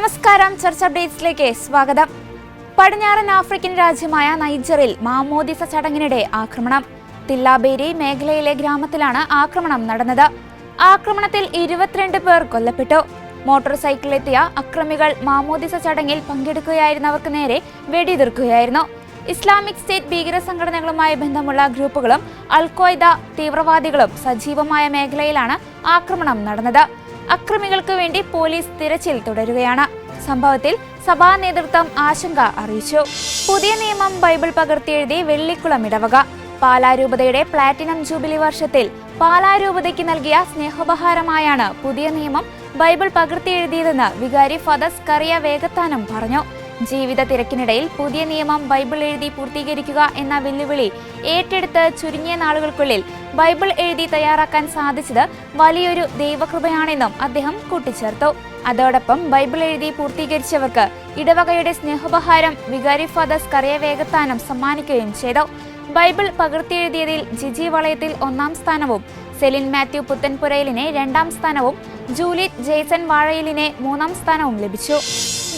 ചർച്ച അപ്ഡേറ്റ്സിലേക്ക് സ്വാഗതം. പടിഞ്ഞാറൻ ആഫ്രിക്കൻ രാജ്യമായ നൈജറിൽ മാമോദിസ ചടങ്ങിനിടെ ആക്രമണം. തില്ലാബേരി മേഖലയിലെ ഗ്രാമത്തിലാണ് ആക്രമണം നടന്നത്. ആക്രമണത്തിൽ ഇരുപത്തിരണ്ട് പേർ കൊല്ലപ്പെട്ടു. മോട്ടോർ സൈക്കിളിലെത്തിയ അക്രമികൾ മാമോദിസ ചടങ്ങിൽ പങ്കെടുക്കുകയായിരുന്നവർക്ക് നേരെ വെടിയുതിർക്കുകയായിരുന്നു. ഇസ്ലാമിക് സ്റ്റേറ്റ് ഭീകര സംഘടനകളുമായി ബന്ധമുള്ള ഗ്രൂപ്പുകളും അൽക്വയ്ദ തീവ്രവാദികളും സജീവമായ മേഖലയിലാണ് ആക്രമണം നടന്നത്. അക്രമികൾക്ക് വേണ്ടി പോലീസ് തിരച്ചിൽ തുടരുകയാണ്. സംഭവത്തിൽ സഭാ നേതൃത്വം ആശങ്ക അറിയിച്ചു. പുതിയ നിയമം ബൈബിൾ പകർത്തിയെഴുതി വെള്ളിക്കുളം ഇടവക. പാലാരൂപതയുടെ പ്ലാറ്റിനം ജൂബിലി വർഷത്തിൽ പാലാരൂപതയ്ക്ക് നൽകിയ സ്നേഹോപഹാരമായാണ് പുതിയ നിയമം ബൈബിൾ പകർത്തിയെഴുതിയതെന്ന് വികാരി ഫദസ് കറിയ വേഗത്താനം പറഞ്ഞു. ജീവിത തിരക്കിനിടയിൽ പുതിയ നിയമം ബൈബിൾ എഴുതി പൂർത്തീകരിക്കുക എന്ന വെല്ലുവിളി ഏറ്റെടുത്ത് ചുരുങ്ങിയ നാളുകൾക്കുള്ളിൽ ബൈബിൾ എഴുതി തയ്യാറാക്കാൻ സാധിച്ചത് വലിയൊരു ദൈവകൃപയാണെന്നും അദ്ദേഹം കൂട്ടിച്ചേർത്തു. അതോടൊപ്പം ബൈബിൾ എഴുതി പൂർത്തീകരിച്ചവർക്ക് ഇടവകയുടെ സ്നേഹോപഹാരം വികാരി ഫാദർസ് കറിയ വേഗത്താനം സമ്മാനിക്കുകയും ചെയ്തു. ബൈബിൾ പകർത്തിയെഴുതിയതിൽ ജിജി വളയത്തിൽ ഒന്നാം സ്ഥാനവും സെലിൻ മാത്യു പുത്തൻപുരയിലിനെ രണ്ടാം സ്ഥാനവും ജൂലിറ്റ് ജെയ്സൺ വാഴയിലിനെ മൂന്നാം സ്ഥാനവും ലഭിച്ചു.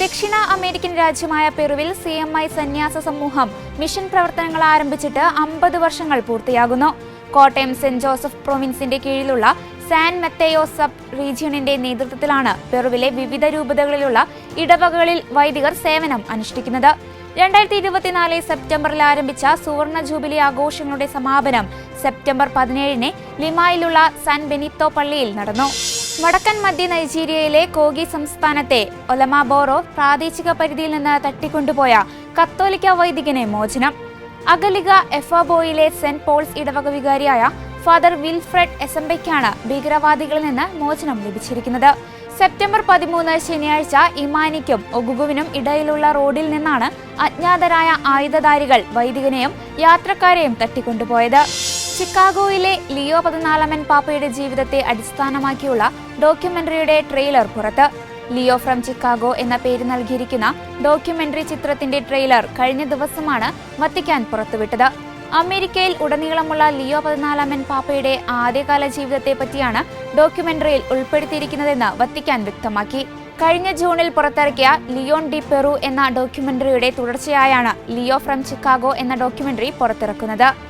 ദക്ഷിണ അമേരിക്കൻ രാജ്യമായ പെറുവിൽ സി എം ഐ സന്യാസ സമൂഹം മിഷൻ പ്രവർത്തനങ്ങൾ ആരംഭിച്ചിട്ട് അമ്പത് വർഷങ്ങൾ പൂർത്തിയാകുന്നു. കോട്ടയം സെന്റ് ജോസഫ് പ്രൊവിൻസിന്റെ കീഴിലുള്ള സാൻ മെത്തേയോ സബ് റീജിയണിന്റെ നേതൃത്വത്തിലാണ് പെറുവിലെ വിവിധ രൂപതകളിലുള്ള ഇടവകകളിൽ വൈദികർ സേവനം അനുഷ്ഠിക്കുന്നത്. രണ്ടായിരത്തി ഇരുപത്തിനാല് സെപ്റ്റംബറിൽ ആരംഭിച്ച സുവർണ ജൂബിലി ആഘോഷങ്ങളുടെ സമാപനം സെപ്റ്റംബർ പതിനേഴിന് ലിമായിലുള്ള സാൻ ബെനിത്തോ പള്ളിയിൽ നടന്നു. വടക്കൻ മധ്യ നൈജീരിയയിലെ കോഗി സംസ്ഥാനത്തെ ഒലമാബോറോ പ്രാദേശിക പരിധിയിൽ നിന്ന് തട്ടിക്കൊണ്ടുപോയ കത്തോലിക്ക വൈദികനെ മോചനം. അഗലിക എഫാബോയിലെ സെന്റ് പോൾസ് ഇടവക വികാരിയായ ഫാദർ വിൽഫ്രഡ് എസംബയ്ക്കാണ് ഭീകരവാദികളിൽ നിന്ന് മോചനം ലഭിച്ചിരിക്കുന്നത്. സെപ്റ്റംബർ പതിമൂന്ന് ശനിയാഴ്ച ഇമാനിക്കും ഒഗുഗുവിനും ഇടയിലുള്ള റോഡിൽ നിന്നാണ് അജ്ഞാതരായ ആയുധധാരികൾ വൈദികനെയും യാത്രക്കാരെയും തട്ടിക്കൊണ്ടുപോയത്. ചിക്കാഗോയിലെ ലിയോ പതിനാലാമൻ പാപ്പയുടെ ജീവിതത്തെ അടിസ്ഥാനമാക്കിയുള്ള ഡോക്യുമെന്ററിയുടെ ട്രെയിലർ പുറത്ത്. ലിയോ ഫ്രം ചിക്കാഗോ എന്ന പേര് നൽകിയിരിക്കുന്ന ഡോക്യുമെന്ററി ചിത്രത്തിന്റെ ട്രെയിലർ കഴിഞ്ഞ ദിവസമാണ് വത്തിക്കാൻ പുറത്തുവിട്ടത്. അമേരിക്കയിൽ ഉടനീളമുള്ള ലിയോ പതിനാലാമൻ പാപ്പയുടെ ആദ്യകാല ജീവിതത്തെ പറ്റിയാണ് ഡോക്യുമെന്ററിയിൽ ഉൾപ്പെടുത്തിയിരിക്കുന്നതെന്ന് വത്തിക്കാൻ വ്യക്തമാക്കി. കഴിഞ്ഞ ജൂണിൽ പുറത്തിറക്കിയ ലിയോൺ ഡി പെറു എന്ന ഡോക്യുമെന്ററിയുടെ തുടർച്ചയായാണ് ലിയോ ഫ്രം ചിക്കാഗോ എന്ന ഡോക്യുമെന്ററി പുറത്തിറക്കുന്നത്.